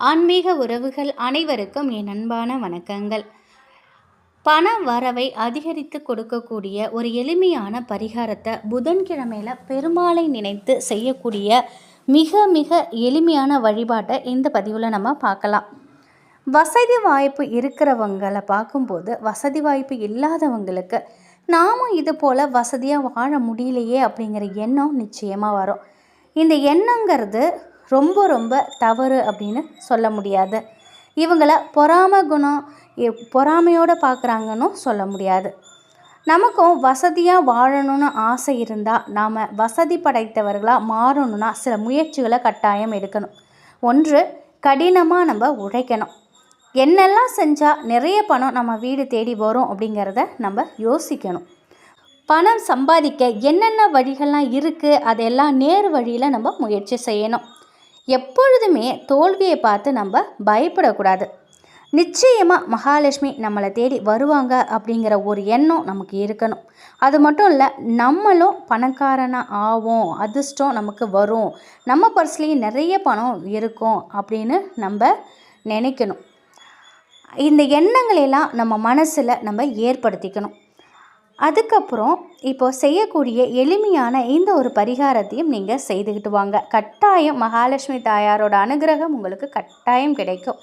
ஆன்மீக உறவுகள் அனைவருக்கும் என் அன்பான வணக்கங்கள். பண வரவை அதிகரித்து கொடுக்கக்கூடிய ஒரு எளிமையான பரிகாரத்தை புதன்கிழமையில் பெருமாளை நினைத்து செய்யக்கூடிய மிக மிக எளிமையான வழிபாட்டை இந்த பதிவில் நம்ம பார்க்கலாம். வசதி வாய்ப்பு இருக்கிறவங்களை பார்க்கும்போது வசதி வாய்ப்பு இல்லாதவங்களுக்கு நாமும் இது போல் வசதியாக வாழ முடியலையே அப்படிங்கிற எண்ணம் நிச்சயமாக வரும். இந்த எண்ணங்கிறது ரொம்ப ரொம்ப தவறு அப்படின்னு சொல்ல முடியாது. இவங்களை பொறாம குணம் பொறாமையோடு பார்க்குறாங்கன்னு சொல்ல முடியாது. நமக்கும் வசதியாக வாழணும்னு ஆசை இருந்தால் நாம் வசதி படைத்தவர்களாக மாறணும்னா சில முயற்சிகளை கட்டாயம் எடுக்கணும். ஒன்று கடினமாக நம்ம உழைக்கணும். என்னெல்லாம் செஞ்சால் நிறைய பணம் நம்ம வீடு தேடி வரும் அப்படிங்கிறத நம்ம யோசிக்கணும். பணம் சம்பாதிக்க என்னென்ன வழிகள்லாம் இருக்குது அதெல்லாம் நேர் வழியில் நம்ம முயற்சி செய்யணும். எப்பொழுதுமே தோல்வியை பார்த்து நம்ம பயப்படக்கூடாது. நிச்சயமாக மகாலட்சுமி நம்மளை தேடி வருவாங்க அப்படிங்கிற ஒரு எண்ணம் நமக்கு இருக்கணும். அது மட்டும் இல்லை நம்மளும் பணக்காரனாக ஆவோம் அதிர்ஷ்டம் நமக்கு வரும் நம்ம பர்ஸ்லேயும் நிறைய பணம் இருக்கும் அப்படின்னு நம்ம நினைக்கணும். இந்த எண்ணங்களெல்லாம் நம்ம மனசில் நம்ம ஏற்படுத்திக்கணும். அதுக்கப்புறம் இப்போ செய்யக்கூடிய எளிமையான இந்த ஒரு பரிகாரத்தையும் நீங்கள் செய்துக்கிட்டு வாங்க. கட்டாயம் மகாலட்சுமி தாயாரோட அனுகிரகம் உங்களுக்கு கட்டாயம் கிடைக்கும்.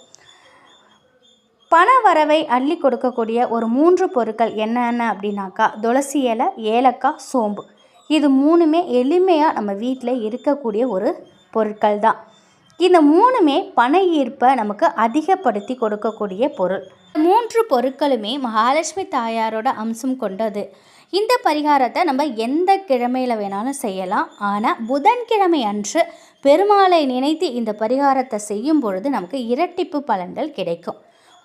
பண வரவை அள்ளி கொடுக்கக்கூடிய ஒரு மூன்று பொருட்கள் என்னென்ன அப்படின்னாக்கா துளசி இலை ஏலக்காய் சோம்பு. இது மூணுமே எளிமையாக நம்ம வீட்டில் இருக்கக்கூடிய ஒரு பொருட்கள் தான் இந்த மூணுமே பண ஈர்ப்பை நமக்கு அதிகப்படுத்தி கொடுக்கக்கூடிய பொருள். மூன்று பொருட்களுமே மகாலட்சுமி தாயாரோட அம்சம் கொண்டது. இந்த பரிகாரத்தை நம்ம எந்த கிழமையில் வேணாலும் செய்யலாம். ஆனால் புதன்கிழமை அன்று பெருமாளை நினைத்து இந்த பரிகாரத்தை செய்யும் பொழுது நமக்கு இரட்டிப்பு பலன்கள் கிடைக்கும்.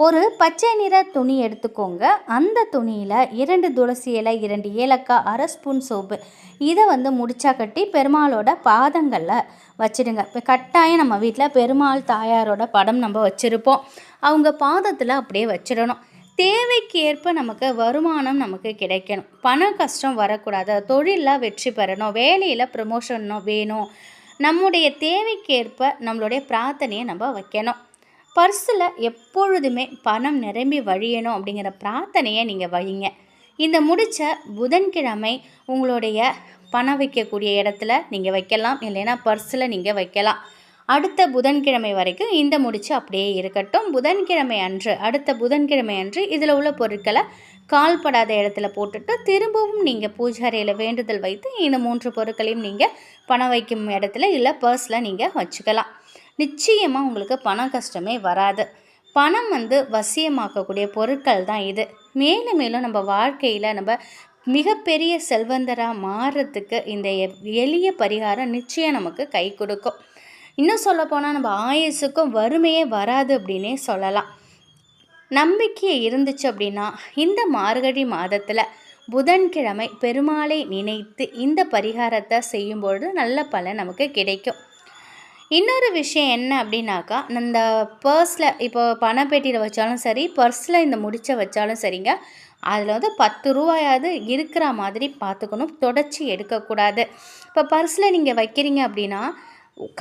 ஒரு பச்சை நிற துணி எடுத்துக்கோங்க. அந்த துணியில் இரண்டு துளசி இலை இரண்டு ஏலக்காய் அரை ஸ்பூன் சோப்பு இதை வந்து முடிச்சா கட்டி பெருமாளோட பாதங்களில் வச்சுடுங்க. இப்போ கட்டாயம் நம்ம வீட்டில் பெருமாள் தாயாரோட படம் நம்ம வச்சுருப்போம். அவங்க பாதத்தில் அப்படியே வச்சிடணும். தேவைக்கு ஏற்ப நமக்கு வருமானம் நமக்கு கிடைக்கணும். பண கஷ்டம் வரக்கூடாது. தொழிலில் வெற்றி பெறணும். வேலையில் ப்ரமோஷன் வேணும். நம்முடைய தேவைக்கேற்ப நம்மளுடைய பிரார்த்தனையை நம்ம வைக்கணும். பர்ஸில் எப்பொழுதுமே பணம் நிரம்பி வழியணும் அப்படிங்கிற பிரார்த்தனையை நீங்கள் வையுங்க. இந்த முடித்த புதன்கிழமை உங்களுடைய பணம் வைக்கக்கூடிய இடத்துல நீங்கள் வைக்கலாம். இல்லைன்னா பர்ஸில் நீங்கள் வைக்கலாம். அடுத்த புதன்கிழமை வரைக்கும் இந்த முடிச்சு அப்படியே இருக்கட்டும். புதன்கிழமை அன்று அடுத்த புதன்கிழமை அன்று இதில் உள்ள பொருட்களை கால்படாத இடத்துல போட்டுட்டு திரும்பவும் நீங்கள் பூஜாரியில் வேண்டுதல் வைத்து இந்த மூன்று பொருட்களையும் நீங்கள் பணம் வைக்கும் இடத்துல இல்லை பர்ஸில் நீங்கள் வச்சுக்கலாம். நிச்சயமாக உங்களுக்கு பண கஷ்டமே வராது. பணம் வந்து வசியமாக்கக்கூடிய பொருட்கள் தான் இது. மேலும் மேலும் நம்ம வாழ்க்கையில் நம்ம மிகப்பெரிய செல்வந்தராக மாறுறதுக்கு இந்த எளிய பரிகாரம் நிச்சயம் நமக்கு கை கொடுக்கும். இன்னும் சொல்லப்போனால் நம்ம ஆயுசுக்கும் வறுமையே வராது அப்படின்னே சொல்லலாம். நம்பிக்கை இருந்துச்சு அப்படின்னா இந்த மார்கழி மாதத்தில் புதன்கிழமை பெருமாளை நினைத்து இந்த பரிகாரத்தை செய்யும்பொழுது நல்ல பலன் நமக்கு கிடைக்கும். இன்னொரு விஷயம் என்ன அப்படின்னாக்கா இந்த பர்ஸில் இப்போ பணப்பேட்டியில் வச்சாலும் சரி பர்ஸில் இந்த முடிச்ச வச்சாலும் சரிங்க அதில் வந்து பத்து ரூபாயாவது இருக்கிற மாதிரி பார்த்துக்கணும் தொடச்சி எடுக்கக்கூடாது. இப்போ பர்ஸில் நீங்கள் வைக்கிறீங்க அப்படின்னா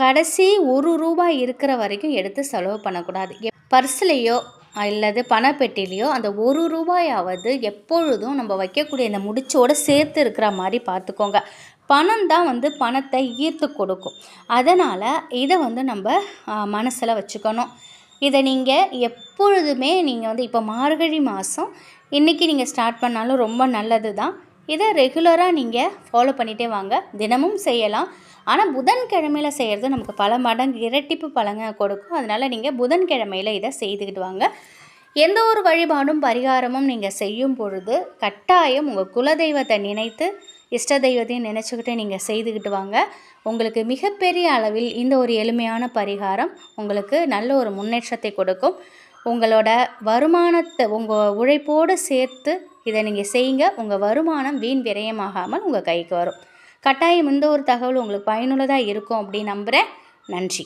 கடைசி ஒரு ரூபாய் இருக்கிற வரைக்கும் எடுத்து செலவு பண்ணக்கூடாது. பர்ஸ்லேயோ அல்லது பணப்பெட்டிலையோ அந்த ஒரு ரூபாயாவது எப்பொழுதும் நம்ம வைக்கக்கூடிய இந்த முடிச்சோடு சேர்த்து இருக்கிற மாதிரி பார்த்துக்கோங்க. பணம் தான் வந்து பணத்தை ஈர்த்து கொடுக்கும். அதனால் இதை வந்து நம்ம மனசில் வச்சுக்கணும். இதை நீங்கள் எப்பொழுதுமே நீங்கள் வந்து இப்போ மார்கழி மாதம் இன்றைக்கி நீங்கள் ஸ்டார்ட் பண்ணாலும் ரொம்ப நல்லது தான் இதை ரெகுலராக நீங்கள் ஃபாலோ பண்ணிகிட்டே வாங்க. தினமும் செய்யலாம். ஆனால் புதன்கிழமையில் செய்கிறது நமக்கு பல மடங்கு இரட்டிப்பு பழங்க கொடுக்கும். அதனால் நீங்கள் புதன்கிழமையில் இதை செய்துக்கிட்டு வாங்க. எந்த ஒரு வழிபாடும் பரிகாரமும் நீங்கள் செய்யும் பொழுது கட்டாயம் உங்கள் குலதெய்வத்தை நினைத்து இஷ்ட தெய்வத்தையும் நினச்சிக்கிட்டு நீங்கள் செய்துக்கிட்டு வாங்க. உங்களுக்கு மிகப்பெரிய அளவில் இந்த ஒரு எளிமையான பரிகாரம் உங்களுக்கு நல்ல ஒரு முன்னேற்றத்தை கொடுக்கும். உங்களோட வருமானத்தை உங்கள் உழைப்போடு சேர்த்து இதை நீங்கள் செய்யுங்க. உங்கள் வருமானம் வீண் விரயமாகாமல் உங்கள் கைக்கு வரும். கட்டாயம் இந்த ஒரு தகவல் உங்களுக்கு பயனுள்ளதாக இருக்கும் அப்படின்னு நம்புகிறேன் நன்றி.